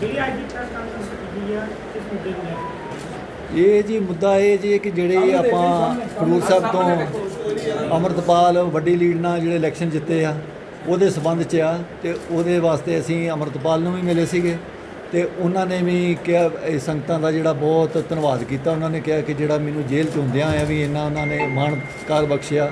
ਜਿਹੜੀ ਅੱਜ ਦੀ press conference ਕੀਤੀ ਆ ਇਸ ਮੁੱਦੇ ਨੂੰ ਲੈ ਕੇ ਇਹ ਜੀ ਮੁੱਦਾ ਇਹ ਜੀ ਕਿ ਜਿਹੜੇ ਆਪਾਂ ਖਡੂਰ ਸਾਹਿਬ ਤੋਂ ਅਮਰਤਪਾਲ ਵੱਡੀ ਲੀਡ ਨਾਲ ਜਿਹੜੇ ਇਲੈਕਸ਼ਨ ਜਿੱਤੇ ਆ ਉਹਦੇ ਸਬੰਧ 'ਚ ਆ ਤੇ ਉਹਦੇ ਵਾਸਤੇ ਅਸੀਂ ਅਮਰਤਪਾਲ ਨੂੰ ਵੀ ਮਿਲੇ ਸੀਗੇ ਤੇ ਉਹਨਾਂ ਨੇ ਵੀ ਕਿਹਾ ਇਹ ਸੰਗਤਾਂ ਦਾ ਜਿਹੜਾ ਬਹੁਤ ਧੰਨਵਾਦ ਕੀਤਾ। ਉਹਨਾਂ ਨੇ ਕਿਹਾ ਕਿ ਜਿਹੜਾ ਮੈਨੂੰ ਜੇਲ੍ਹ 'ਚ ਹੁੰਦਿਆਂ ਆ ਵੀ ਇੰਨਾ ਉਹਨਾਂ ਨੇ ਮਾਣਕਾਰ ਬਖਸ਼ਿਆ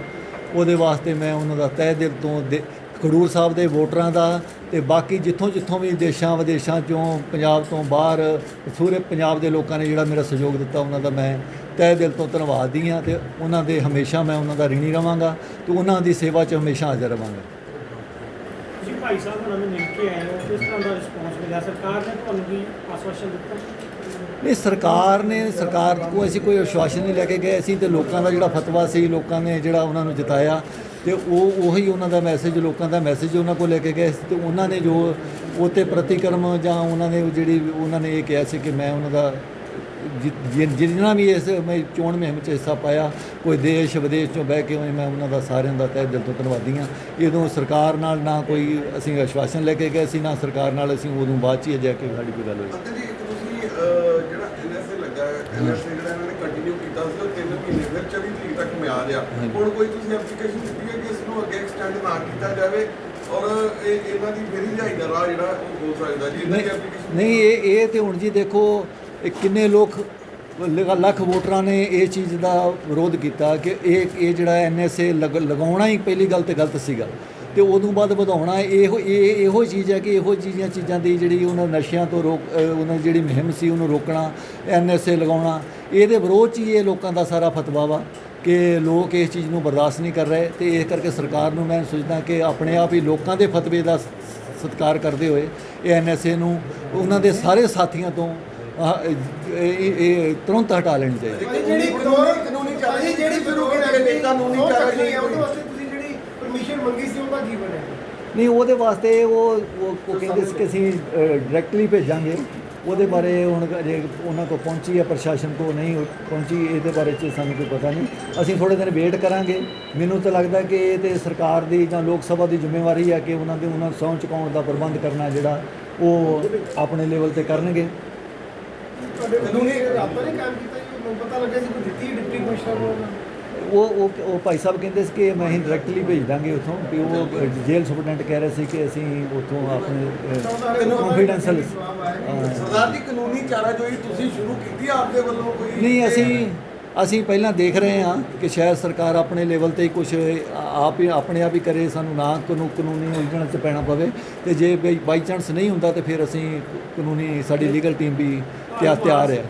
ਉਹਦੇ ਵਾਸਤੇ ਮੈਂ ਉਹਨਾਂ ਦਾ ਤਹਿ ਦਿਲ ਤੋਂ ਦੇ- ਖਡੂਰ ਸਾਹਿਬ ਦੇ ਵੋਟਰਾਂ ਦਾ ਤੇ ਬਾਕੀ ਜਿੱਥੋਂ ਜਿੱਥੋਂ ਵੀ ਦੇਸ਼ਾਂ ਵਿਦੇਸ਼ਾਂ ਚੋਂ ਪੰਜਾਬ ਤੋਂ ਬਾਹਰ ਪੂਰੇ ਪੰਜਾਬ ਦੇ ਲੋਕਾਂ ਨੇ ਜਿਹੜਾ ਮੇਰਾ ਸਹਿਯੋਗ ਦਿੱਤਾ ਉਹਨਾਂ ਦਾ ਮੈਂ ਤਹਿ ਦਿਲ ਤੋਂ ਧੰਨਵਾਦੀ ਹਾਂ ਤੇ ਉਹਨਾਂ ਦੇ ਹਮੇਸ਼ਾ ਮੈਂ ਉਹਨਾਂ ਦਾ ਰਿਣੀ ਰਵਾਂਗਾ ਤੇ ਉਹਨਾਂ ਦੀ ਸੇਵਾ 'ਚ ਹਮੇਸ਼ਾ ਹਾਜ਼ਰ ਰਵਾਂਗਾ। ਤੁਸੀਂ ਭਾਈ ਸਾਹਿਬ ਉਹਨਾਂ ਨੂੰ ਮਿਲ ਕੇ ਆਏ ਹੋ ਕਿਸ ਤਰ੍ਹਾਂ ਦਾ ਰਿਸਪੌਂਸ ਮਿਲਿਆ? ਸਰਕਾਰ ਨੇ ਤੁਹਾਨੂੰ ਵੀ ਆਸ਼ਵਾਸਨ ਦਿੱਤਾ? ਨਹੀਂ ਸਰਕਾਰ ਨੇ ਸਰਕਾਰ ਕੋਲ ਅਸੀਂ ਕੋਈ ਆਸ਼ਵਾਸਨ ਨਹੀਂ ਲੈ ਕੇ ਗਏ। ਅਸੀਂ ਤੇ ਲੋਕਾਂ ਦਾ ਜਿਹੜਾ ਫਤਵਾ ਸੀ ਲੋਕਾਂ ਨੇ ਜਿਹੜਾ ਉਹਨਾਂ ਨੂੰ ਜਿਤਾਇਆ ਤੇ ਉਹ ਉਹੀ ਉਹਨਾਂ ਦਾ ਮੈਸੇਜ ਲੋਕਾਂ ਦਾ ਮੈਸੇਜ ਉਹਨਾਂ ਕੋਲ ਲੈ ਕੇ ਗਏ ਸੀ ਤੇ ਉਹਨਾਂ ਨੇ ਜੋ ਉਹ 'ਤੇ ਪ੍ਰਤੀਕਰਮ ਜਾਂ ਉਹਨਾਂ ਨੇ ਜਿਹੜੀ ਉਹਨਾਂ ਨੇ ਇਹ ਕਿਹਾ ਸੀ ਕਿ ਮੈਂ ਉਹਨਾਂ ਦਾ ਜਿੰਨਾ ਵੀ ਇਸ ਮੈਂ ਚੋਣ ਮੁਹਿੰਮ 'ਚ ਹਿੱਸਾ ਪਾਇਆ ਕੋਈ ਦੇਸ਼ ਵਿਦੇਸ਼ ਚੋਂ ਬਹਿ ਕੇ ਹੋਏ ਮੈਂ ਉਹਨਾਂ ਦਾ ਸਾਰਿਆਂ ਦਾ ਤਹਿ ਦਿਲ ਤੋਂ ਧੰਨਵਾਦੀ ਹਾਂ। ਉਦੋਂ ਸਰਕਾਰ ਨਾਲ ਨਾ ਕੋਈ ਅਸੀਂ ਆਸ਼ਵਾਸਨ ਲੈ ਕੇ ਗਏ ਸੀ ਨਾ ਸਰਕਾਰ ਨਾਲ ਅਸੀਂ ਉਦੋਂ ਬਾਅਦ 'ਚ ਹੀ ਜਾ ਕੇ ਸਾਡੀ ਕੋਈ ਗੱਲ ਹੋਈ। ਜਿਹੜਾ ਐਨਐਸਏ ਲੱਗਾ ਹੈ ਐਨਐਸਏ ਜਿਹੜਾ ਇਹਨਾਂ ਨੇ ਕੰਟੀਨਿਊ ਕੀਤਾ ਸੀ ਉਹ 3 ਮਹੀਨੇ ਫਿਰ 24 ਤਰੀਕ ਤੱਕ ਮਿਆਦ ਆ। ਹੁਣ ਕੋਈ ਤੁਸੀਂ ਐਪਲੀਕੇਸ਼ਨ ਦਿੱਤੀ ਨੂੰ ਅੱਗੇ ਐਕਸਟੈਂਡ ਨਾ ਕੀਤਾ ਜਾਵੇ ਔਰ ਇਹ ਇਹਨਾਂ ਦੀ ਫੇਰੀ ਰਿਹਾਈ ਦਾ ਰਾਹ ਜਿਹੜਾ ਉਹ ਹੋ ਸਕਦਾ ਜੀ। ਇਹਨਾਂ ਦੀ ਨਹੀਂ ਐਪਲੀਕੇਸ਼ਨ ਨਹੀਂ ਇਹ ਇਹ ਤੇ ਹੁਣ ਜੀ ਦੇਖੋ ਇਹ ਕਿੰਨੇ ਲੋਕ ਲੱਖ ਵੋਟਰਾਂ ਨੇ ਇਹ ਚੀਜ਼ ਦਾ ਵਿਰੋਧ ਕੀਤਾ ਕਿ ਇਹ ਇਹ ਜਿਹੜਾ ਐਨਐਸਏ ਲਗਾਉਣਾ ਹੀ ਪਹਿਲੀ ਗੱਲ ਤੇ ਗਲਤ ਸੀਗਾ। ਤੇ ਉਦੋਂ ਬਾਅਦ ਵਧਾਉਣਾ ਇਹੋ ਇਹ ਇਹੋ ਚੀਜ਼ ਹੈ ਕਿ ਇਹੋ ਜਿਹੀਆਂ ਚੀਜ਼ਾਂ ਦੀ ਜਿਹੜੀ ਉਹਨਾਂ ਨਸ਼ਿਆਂ ਤੋਂ ਰੋਕ ਉਹਨਾਂ ਦੀ ਜਿਹੜੀ ਮੁਹਿੰਮ ਸੀ ਉਹਨੂੰ ਰੋਕਣਾ ਐਨਐਸਏ ਲਗਾਉਣਾ ਇਹਦੇ ਵਿਰੋਧ 'ਚ ਹੀ ਇਹ ਲੋਕਾਂ ਦਾ ਸਾਰਾ ਫਤਵਾ ਵਾ। ਕਿ ਲੋਕ ਇਸ ਚੀਜ਼ ਨੂੰ ਬਰਦਾਸ਼ਤ ਨਹੀਂ ਕਰ ਰਹੇ ਤੇ ਇਸ ਕਰਕੇ ਸਰਕਾਰ ਨੂੰ ਮੈਂ ਸੋਚਦਾ ਕਿ ਆਪਣੇ ਆਪ ਹੀ ਲੋਕਾਂ ਦੇ ਫਤਵੇ ਦਾ ਸਤਿਕਾਰ ਕਰਦੇ ਹੋਏ ਇਹ ਐਨਐਸਏ ਨੂੰ ਉਹਨਾਂ ਦੇ ਸਾਰੇ ਸਾਥੀਆਂ ਤੋਂ ਇਹ ਤੁਰੰਤ ਹਟਾ ਲੈਣੀ ਚਾਹੀਦੀ। ਜਿਹੜੀ ਕਾਨੂੰਨੀ- ਕਾਨੂੰਨੀ ਚਾਰਾਜੀ ਭਾਜੀ, ਜਿਹੜੀ ਕਾਨੂੰਨੀ ਚਾਰਾਜੀ ਕਰਨੀ ਹੈ, ਉਹਦੇ ਵਾਸਤੇ ਤੁਸੀਂ ਜਿਹੜੀ ਪਰਮਿਸ਼ਨ ਮੰਗੀ ਸੀ ਉਹਦਾ ਕੀ ਬਣਿਆ? ਨਹੀਂ ਉਹਦੇ ਵਾਸਤੇ ਉਹ ਉਹ ਉਹ ਕਹਿੰਦੇ ਸੀ ਕਿ ਅਸੀਂ ਡਾਇਰੈਕਟਲੀ ਭੇਜਾਂਗੇ। ਉਹਦੇ ਬਾਰੇ ਹੁਣ ਅਜੇ ਉਹਨਾਂ ਕੋਲ ਪਹੁੰਚੀ ਹੈ, ਪ੍ਰਸ਼ਾਸਨ ਕੋਲ ਨਹੀਂ ਪਹੁੰਚੀ, ਇਹਦੇ ਬਾਰੇ ਚ ਸਾਨੂੰ ਕੋਈ ਪਤਾ ਨਹੀਂ। ਅਸੀਂ ਥੋੜੇ ਦਿਨ ਵੇਟ ਕਰਾਂਗੇ। ਮੈਨੂੰ ਤਾਂ ਲੱਗਦਾ ਕਿ ਇਹ ਤੇ ਸਰਕਾਰ ਦੀ ਜਾਂ ਲੋਕ ਸਭਾ ਦੀ ਜ਼ਿੰਮੇਵਾਰੀ ਹੈ ਕਿ ਉਹਨਾਂ ਦੇ, ਉਹਨਾਂ ਨੂੰ ਸਹੁੰ ਚੁਕਾਉਣ ਦਾ ਪ੍ਰਬੰਧ ਕਰਨਾ ਜਿਹੜਾ ਉਹ ਆਪਣੇ ਲੈਵਲ ਤੇ ਕਰਨਗੇ। ਤੁਹਾਡੇ ਕਾਨੂੰਨੀ ਰਾਬਤਾ ਨਹੀਂ ਕਾਇਮ ਕੀਤਾ ਜੀ, ਮੈਨੂੰ ਪਤਾ ਲੱਗਿਆ ਸੀ ਕੋਈ ਦਿੱਤੀ ਡਿਪਟੀ ਕਮਿਸ਼ਨਰ ਨੂੰ। ਉਹ ਉਹ ਉਹ ਭਾਈ ਸਾਹਿਬ ਕਹਿੰਦੇ ਸੀ ਕਿ ਮੈਂ ਹੀ ਡਾਇਰੈਕਟਲੀ ਭੇਜ ਦਾਂਗੇ ਉੱਥੋਂ ਕਿ ਉਹ ਜੇਲ੍ਹ ਸੁਪਰਡੈਂਟ ਕਹਿ ਰਹੇ ਸੀ ਕਿ ਅਸੀਂ ਉੱਥੋਂ ਆਪਣੇ ਕੰਫੀਡੈਂਸ਼ੀਅਲ ਸਰਦਾਰ ਜੀ ਕਾਨੂੰਨੀ ਚਾਰਾਜੋਈ ਤੁਸੀਂ ਸ਼ੁਰੂ ਕੀਤੀ ਆ ਆਪਦੇ ਵੱਲੋਂ ਕੋਈ ਨਹੀਂ ਅਸੀਂ ਅਸੀਂ ਪਹਿਲਾਂ ਦੇਖ ਰਹੇ ਹਾਂ ਕਿ ਸ਼ਾਇਦ ਸਰਕਾਰ ਆਪਣੇ ਲੈਵਲ ਤੇ ਕੁਝ ਆਪ ਹੀ ਆਪਣੇ ਆਪ ਹੀ ਕਰੇ ਸਾਨੂੰ ਨਾ ਕਾਨੂੰਨ ਕਾਨੂੰਨੀ ਉਲਝਣ ਚ ਪੈਣਾ ਪਵੇ। ਤੇ ਜੇ ਬਾਈ ਚਾਂਸ ਨਹੀਂ ਹੁੰਦਾ ਤੇ ਫਿਰ ਅਸੀਂ ਕਾਨੂੰਨੀ ਸਾਡੀ ਲੀਗਲ ਟੀਮ ਵੀ ਤਿਆਰ ਹੈ।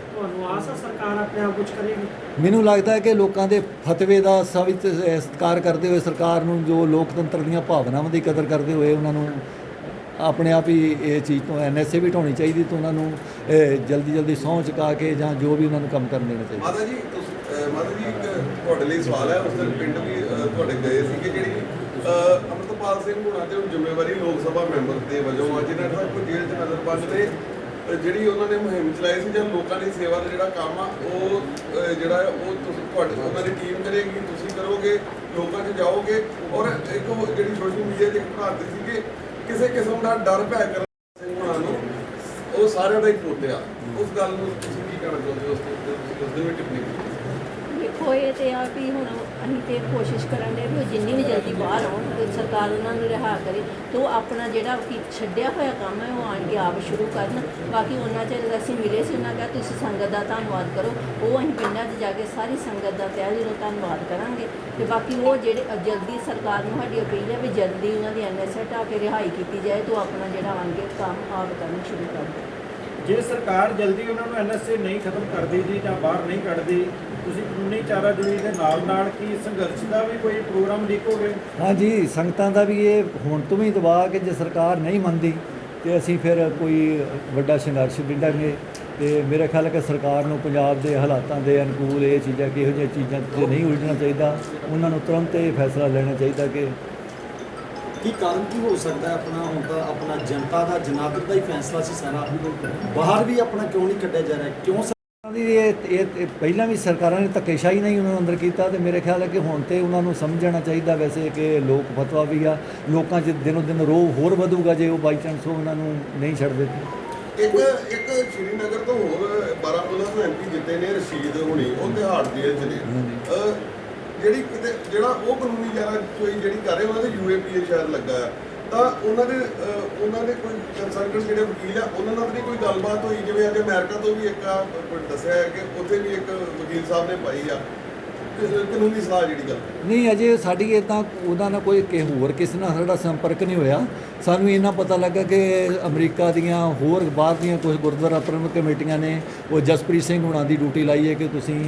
ਆਸ ਹੈ ਸਰਕਾਰ ਆਪਣੇ ਆਪ ਕੁਝ ਕਰੇਗੀ? ਮੈਨੂੰ ਲੱਗਦਾ ਹੈ ਕਿ ਲੋਕਾਂ ਦੇ ਫਤਵੇ ਦਾ ਸਵਿਤ ਸਤਿਕਾਰ ਕਰਦੇ ਹੋਏ ਸਰਕਾਰ ਨੂੰ ਜੋ ਲੋਕਤੰਤਰ ਦੀਆਂ ਭਾਵਨਾਵਾਂ ਦੀ ਕਦਰ ਕਰਦੇ ਹੋਏ ਉਹਨਾਂ ਨੂੰ ਆਪਣੇ ਆਪ ਹੀ ਇਹ ਚੀਜ਼ ਤੋਂ ਐਨਐਸਏ ਵੀ ਢਾਉਣੀ ਚਾਹੀਦੀ ਤੇ ਉਹਨਾਂ ਨੂੰ ਜਲਦੀ ਜਲਦੀ ਸਹੁੰ ਚੁਕਾ ਕੇ ਜਾਂ ਜੋ ਵੀ ਉਹਨਾਂ ਨੂੰ ਕੰਮ ਕਰਨ ਦੇਣਾ ਚਾਹੀਦਾ। ਮਾਤਾ ਜੀ ਮਾਤਾ ਜੀ ਇੱਕ ਤੁਹਾਡੇ ਲਈ ਸਵਾਲ ਹੈ। ਉਸ ਦਿਨ ਪਿੰਡ ਵੀ ਤੁਹਾਡੇ ਗਏ ਸੀ ਕਿ ਜਿਹੜੀ ਅੰਮ੍ਰਿਤਪਾਲ ਸਿੰਘ ਹੁਣਾਂ ਤੇ ਜ਼ਿੰਮੇਵਾਰੀ ਲੋਕ ਸਭਾ ਮੈਂਬਰ ਦੇ ਵਜੋਂ ਆ ਜਿਨ੍ਹਾਂ ਸਾਹਿਬ ਕੋਈ ਜੇਲ੍ਹ 'ਚ ਨਜ਼ਰ ਬੰਦ ਨੇ ਜਿਹੜੀ ਉਹਨਾਂ ਨੇ ਮੁਹਿੰਮ ਚਲਾਈ ਸੀ ਜਾਂ ਲੋਕਾਂ ਦੀ ਸੇਵਾ ਦਾ ਜਿਹੜਾ ਕੰਮ ਆ, ਉਹ ਜਿਹੜਾ ਉਹ ਤੁਸੀਂ, ਤੁਹਾਡੇ ਉਹਨਾਂ ਦੀ ਟੀਮ ਕਰੇਗੀ, ਤੁਸੀਂ ਕਰੋਗੇ, ਲੋਕਾਂ 'ਚ ਜਾਓਗੇ। ਔਰ ਇੱਕ ਉਹ ਜਿਹੜੀ ਸੋਸ਼ਲ ਮੀਡੀਆ 'ਤੇ ਇੱਕ ਭਰਾਤੀ ਸੀ ਕਿਸੇ ਕਿਸਮ ਦਾ ਡਰ ਭੈ ਕਰਨ ਸਿੰਘ ਨੂੰ, ਉਹ ਸਾਰਿਆਂ ਦਾ ਹੀ ਪੋਤਿਆ ਉਸ ਗੱਲ ਨੂੰ ਤੁਸੀਂ ਕੀ ਕਹਿਣਾ ਚਾਹੁੰਦੇ ਹੋ? ਉਸ ਤੇ ਉਸ ਦੇ ਵਿੱਚ ਟਿੱਪਣੀ ਕੀਤੀ? ਦੇਖੋ, ਇਹ ਤੇ ਆ ਵੀ ਹੁਣ ਅਸੀਂ ਤੇ ਕੋਸ਼ਿਸ਼ ਕਰਨ ਦੇ ਵੀ ਉਹ ਜਿੰਨੀ ਵੀ ਜਲਦੀ ਬਾਹਰ ਆਉਣ, ਤੇ ਸਰਕਾਰ ਉਹਨਾਂ ਨੂੰ ਰਿਹਾ ਕਰੇ, ਤੇ ਉਹ ਆਪਣਾ ਜਿਹੜਾ ਕਿ ਛੱਡਿਆ ਹੋਇਆ ਕੰਮ ਹੈ, ਉਹ ਆਣ ਕੇ ਆਪ ਸ਼ੁਰੂ ਕਰਨ। ਬਾਕੀ ਉਹਨਾਂ ਚ ਅਸੀਂ ਮਿਲੇ ਸੀ, ਉਹਨਾਂ ਕਿਹਾ, ਤੁਸੀਂ ਸੰਗਤ ਦਾ ਧੰਨਵਾਦ ਕਰੋ। ਉਹ ਅਸੀਂ ਪਿੰਡਾਂ 'ਚ ਜਾ ਕੇ ਸਾਰੀ ਸੰਗਤ ਦਾ ਤਹਿ ਦਿਲੋਂ ਧੰਨਵਾਦ ਕਰਾਂਗੇ। ਤੇ ਬਾਕੀ ਉਹ ਜਿਹੜੇ ਜਲਦੀ ਸਰਕਾਰ ਨੂੰ ਸਾਡੀ ਅਪੀਲ ਹੈ ਵੀ ਜਲਦੀ ਉਹਨਾਂ ਦੀ ਐਨਐਸਏ ਹਟਾ ਕੇ ਰਿਹਾਈ ਕੀਤੀ ਜਾਏ, ਤੇ ਉਹ ਆਪਣਾ ਜਿਹੜਾ ਆਣ ਕੇ ਕੰਮ ਆਪ ਕਰਨ ਸ਼ੁਰੂ ਕਰ ਦੇਣ। ਜੇ ਸਰਕਾਰ ਜਲਦੀ ਉਹਨਾਂ ਨੂੰ ਐਨਐਸਏ ਨਹੀਂ ਖਤਮ ਕਰਦੀ ਜੀ ਜਾਂ ਬਾਹਰ ਨਹੀਂ ਕੱਢਦੀ, ਤੁਸੀਂ ਕਾਨੂੰਨੀ ਚਾਰਾਜੋਈ ਦੇ ਨਾਲ ਨਾਲ ਕੀ ਸੰਘਰਸ਼ ਦਾ ਵੀ ਕੋਈ ਪ੍ਰੋਗਰਾਮ ਲਿਖੋਗੇ ਹਾਂਜੀ, ਸੰਗਤਾਂ ਦਾ ਵੀ ਇਹ ਹੁਣ ਤੋਂ ਵੀ ਦਬਾਅ ਕਿ ਜੇ ਸਰਕਾਰ ਨਹੀਂ ਮੰਨਦੀ, ਤੇ ਅਸੀਂ ਫਿਰ ਕੋਈ ਵੱਡਾ ਸੰਘਰਸ਼ ਵਿੱਢਾਂਗੇ। ਤੇ ਮੇਰੇ ਖਿਆਲ ਹੈ ਕਿ ਸਰਕਾਰ ਨੂੰ ਪੰਜਾਬ ਦੇ ਹਾਲਾਤਾਂ ਦੇ ਅਨੁਕੂਲ ਇਹ ਚੀਜ਼ਾਂ, ਕਿਹੋ ਜਿਹੀਆਂ ਚੀਜ਼ਾਂ ਤੇ ਨਹੀਂ ਉਲਝਣਾ ਚਾਹੀਦਾ। ਉਹਨਾਂ ਨੂੰ ਤੁਰੰਤ ਇਹ ਫੈਸਲਾ ਲੈਣਾ ਚਾਹੀਦਾ ਕਿ ਕੀ ਕਾਰਨ ਕੀ ਹੋ ਸਕਦਾ ਆਪਣਾ ਹੁਣ ਤਾਂ ਆਪਣਾ ਜਨਤਾ ਦਾ ਜਨਾਦਿਕ ਦਾ ਹੀ ਫੈਸਲਾ ਸੀ ਸਾਰਾ ਬਾਹਰ ਵੀ ਆਪਣਾ ਕਿਉਂ ਨਹੀਂ ਕੱਢਿਆ ਜਾ ਰਿਹਾ? ਕਿਉਂ ਦੀ ਇਹ ਪਹਿਲਾਂ ਵੀ ਸਰਕਾਰਾਂ ਨੇ ਧੱਕੇਸ਼ਾਹੀ ਨਹੀਂ ਉਹਨਾਂ ਨੂੰ ਅੰਦਰ ਕੀਤਾ ਤੇ ਮੇਰੇ ਖਿਆਲ ਹੈ ਕਿ ਹੁਣ ਤੇ ਉਹਨਾਂ ਨੂੰ ਸਮਝਣਾ ਚਾਹੀਦਾ ਵੈਸੇ ਕਿ ਲੋਕ ਫਤਵਾ ਵੀ ਆ। ਲੋਕਾਂ 'ਚ ਦਿਨੋ ਦਿਨ ਰੋਹ ਹੋਰ ਵਧੂਗਾ ਜੇ ਉਹ ਬਾਈ ਚਾਂਸ ਉਹਨਾਂ ਨੂੰ ਨਹੀਂ ਛੱਡਦੇ ਇੱਕ ਇੱਕ ਸ਼੍ਰੀਨਗਰ ਤੋਂ ਹੋਰ ਬਾਰਾਮੂਲਾ ਤੋਂ ਐਮਪੀ ਜਿੱਤੇ ਨੇ ਰਸ਼ੀਦ ਹੁਣੀ ਉਹ ਤਿਹਾੜ ਜੇਲ੍ਹ ਨੇ ਅਹ, ਜਿਹੜੀ ਕਿਤੇ ਜਿਹੜਾ ਉਹ ਕਾਨੂੰਨੀ ਯਾਰਾ ਕੋਈ ਜਿਹੜੀ ਕਰ ਰਹੇ, ਉਹਨਾਂ ਦੇ ਯੂਏਪੀਏ ਸ਼ਾਇਦ ਲੱਗਾ ਆ। ਤਾਂ ਉਹਨਾਂ ਦੇ ਉਹਨਾਂ ਦੇ ਕੋਈ ਕੰਸਲਟੈਂਟ ਜਿਹੜੇ ਵਕੀਲ ਆ, ਉਹਨਾਂ ਨਾਲ ਵੀ ਕੋਈ ਗੱਲਬਾਤ ਹੋਈ, ਜਿਵੇਂ ਅੱਜ ਅਮਰੀਕਾ ਤੋਂ ਵੀ ਇੱਕ ਦੱਸਿਆ ਹੈ ਕਿ ਉੱਥੇ ਵੀ ਇੱਕ ਵਕੀਲ ਸਾਹਿਬ ਨੇ ਪਾਈ ਆ। ਕਾਨੂੰਨੀ ਸਲਾਹ ਜਿਹੜੀ ਗੱਲ ਨਹੀਂ, ਅਜੇ ਸਾਡੀ ਇਦਾਂ ਉਹਦਾ ਨਾਲ ਕੋਈ ਕਿ ਹੋਰ ਕਿਸੇ ਨਾਲ ਸਾਡਾ ਸੰਪਰਕ ਨਹੀਂ ਹੋਇਆ। ਸਾਨੂੰ ਇਹਨਾਂ ਪਤਾ ਲੱਗਾ ਕਿ ਅਮਰੀਕਾ ਦੀਆਂ ਹੋਰ ਬਾਹਰ ਦੀਆਂ ਕੁਝ ਗੁਰਦੁਆਰਾ ਪ੍ਰਬੰਧਕ ਕਮੇਟੀਆਂ ਨੇ, ਉਹ ਜਸਪ੍ਰੀਤ ਸਿੰਘ ਹੁਣਾਂ ਦੀ ਡਿਊਟੀ ਲਾਈ ਹੈ ਕਿ ਤੁਸੀਂ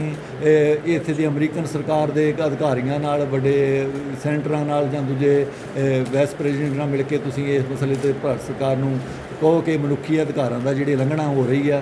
ਇੱਥੇ ਦੀ ਅਮਰੀਕਨ ਸਰਕਾਰ ਦੇ ਅਧਿਕਾਰੀਆਂ ਨਾਲ, ਵੱਡੇ ਸੈਂਟਰਾਂ ਨਾਲ ਜਾਂ ਦੂਜੇ ਵਾਈਸ ਪ੍ਰੈਜ਼ੀਡੈਂਟ ਨਾਲ ਮਿਲ ਕੇ ਤੁਸੀਂ ਇਸ ਮਸਲੇ ਤੇ ਭਾਰਤ ਸਰਕਾਰ ਨੂੰ ਕਹੋ ਕਿ ਮਨੁੱਖੀ ਅਧਿਕਾਰਾਂ ਦਾ ਜਿਹੜੀ ਉਲੰਘਣਾ ਹੋ ਰਹੀ ਆ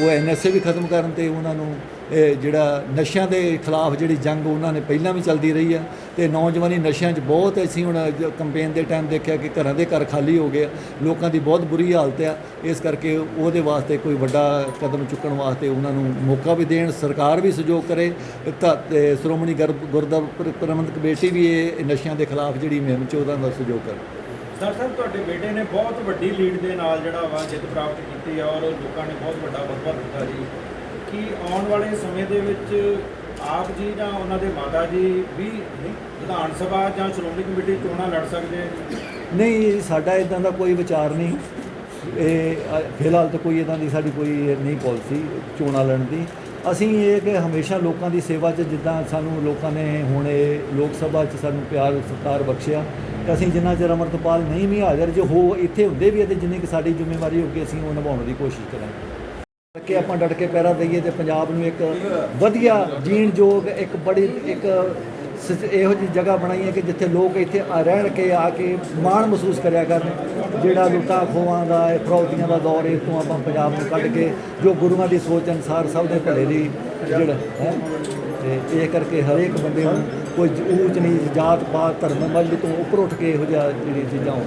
ਉਹ ਐਨਐਸਏ ਵੀ ਖਤਮ ਕਰਨ ਤੇ ਉਹਨਾਂ ਨੂੰ, ਇਹ ਜਿਹੜਾ ਨਸ਼ਿਆਂ ਦੇ ਖਿਲਾਫ ਜਿਹੜੀ ਜੰਗ ਉਹਨਾਂ ਨੇ ਪਹਿਲਾਂ ਵੀ ਚੱਲਦੀ ਰਹੀ ਆ ਤੇ ਨੌਜਵਾਨੀ ਨਸ਼ਿਆਂ 'ਚ ਬਹੁਤ ਅਸੀਂ ਹੁਣ ਕੰਪੇਨ ਦੇ ਟਾਈਮ ਦੇਖਿਆ ਕਿ ਘਰਾਂ ਦੇ ਘਰ ਖਾਲੀ ਹੋ ਗਏ ਆ। ਲੋਕਾਂ ਦੀ ਬਹੁਤ ਬੁਰੀ ਹਾਲਤ ਆ, ਇਸ ਕਰਕੇ ਉਹਦੇ ਵਾਸਤੇ ਕੋਈ ਵੱਡਾ ਕਦਮ ਚੁੱਕਣ ਵਾਸਤੇ ਉਹਨਾਂ ਨੂੰ ਮੌਕਾ ਵੀ ਦੇਣ, ਸਰਕਾਰ ਵੀ ਸਹਿਯੋਗ ਕਰੇ, ਤਾਂ ਤੇ ਸ਼੍ਰੋਮਣੀ ਗੁਰ- ਗੁਰਦੁਆਰਾ ਪ੍ਰਬੰਧਕ ਕਮੇਟੀ ਵੀ ਇਹ ਨਸ਼ਿਆਂ ਦੇ ਖਿਲਾਫ ਜਿਹੜੀ ਮੁਹਿੰਮ 'ਚ ਉਹਦਾ ਦਾ ਸਹਿਯੋਗ ਕਰੇ ਸਰ ਸਾਹਿਬ ਤੁਹਾਡੇ ਬੇਟੇ ਨੇ ਬਹੁਤ ਵੱਡੀ ਲੀਡ ਦੇ ਨਾਲ ਜਿਹੜਾ ਵਾ ਜਿੱਤ ਪ੍ਰਾਪਤ ਕੀਤੀ ਔਰ ਲੋਕਾਂ ਨੇ ਬਹੁਤ ਵੱਡਾ ਵਰਪਾ ਦਿੱਤਾ ਜੀ। ਕਿ ਆਉਣ ਵਾਲੇ ਸਮੇਂ ਦੇ ਵਿੱਚ ਆਪ ਜੀ ਜਾਂ ਉਹਨਾਂ ਦੇ ਮਾਤਾ ਜੀ ਵੀ ਵਿਧਾਨ ਸਭਾ ਜਾਂ ਸ਼੍ਰੋਮਣੀ ਕਮੇਟੀ ਚੋਣਾਂ ਲੜ ਸਕਦੇ ਨਹੀਂ, ਸਾਡਾ ਇਦਾਂ ਦਾ ਕੋਈ ਵਿਚਾਰ ਨਹੀਂ। ਇਹ ਫਿਲਹਾਲ ਤਾਂ ਕੋਈ ਇਦਾਂ ਦੀ ਸਾਡੀ ਕੋਈ ਨਹੀਂ ਪਾਲਿਸੀ ਚੋਣਾਂ ਲੜਨ ਦੀ। ਅਸੀਂ ਇਹ ਕਿ ਹਮੇਸ਼ਾ ਲੋਕਾਂ ਦੀ ਸੇਵਾ 'ਚ ਜਿੱਦਾਂ ਸਾਨੂੰ ਲੋਕਾਂ ਨੇ ਹੁਣ ਇਹ ਲੋਕ ਸਭਾ 'ਚ ਸਾਨੂੰ ਪਿਆਰ ਸਤਿਕਾਰ ਬਖਸ਼ਿਆ। ਅਸੀਂ ਜਿੰਨਾ ਚਿਰ ਅਮਰਤਪਾਲ ਨਹੀਂ ਵੀ ਹਾਜ਼ਰ, ਜੇ ਹੋ ਇੱਥੇ ਹੁੰਦੇ ਵੀ ਆ ਤੇ ਜਿੰਨੀ ਕਿ ਸਾਡੀ ਜ਼ਿੰਮੇਵਾਰੀ ਹੋਊਗੀ, ਅਸੀਂ ਉਹ ਨਿਭਾਉਣ ਦੀ ਕੋਸ਼ਿਸ਼ ਕਰਾਂਗੇ। ਕਿ ਆਪਾਂ ਡਟ ਕੇ ਪੈਰਾ ਦਈਏ ਤੇ ਪੰਜਾਬ ਨੂੰ ਇੱਕ ਵਧੀਆ ਜੀਣ ਯੋਗ ਇੱਕ ਬੜੀ, ਇੱਕ ਇਹੋ ਜਿਹੀ ਜਗ੍ਹਾ ਬਣਾਈ ਹੈ ਕਿ ਜਿੱਥੇ ਲੋਕ ਇੱਥੇ ਰਹਿਣ ਕੇ ਆ ਕੇ ਮਾਣ ਮਹਿਸੂਸ ਕਰਿਆ ਕਰਨ। ਜਿਹੜਾ ਲੁੱਟਾਂ ਖੋਹਾਂ ਦਾ, ਇਹ ਫਰੌਤੀਆਂ ਦਾ ਦੌਰ ਇਸ ਤੋਂ ਆਪਾਂ ਪੰਜਾਬ ਨੂੰ ਕੱਢ ਕੇ, ਜੋ ਗੁਰੂਆਂ ਦੀ ਸੋਚ ਅਨੁਸਾਰ ਸਭ ਦੇ ਭਲੇ ਦੀ ਜਿਹੜਾ ਹੈ, ਤੇ ਇਹ ਕਰਕੇ ਹਰੇਕ ਬੰਦੇ ਨੂੰ ਕੋਈ ਊਚ ਨੀਚ ਜਾਤ ਪਾਤ ਧਰਮ ਮਜ਼ਹਬ ਤੋਂ ਉੱਪਰ ਉੱਠ ਕੇ ਇਹੋ ਜਿਹਾ ਜਿਹੜੀ ਚੀਜ਼ਾਂ ਹੋਣ।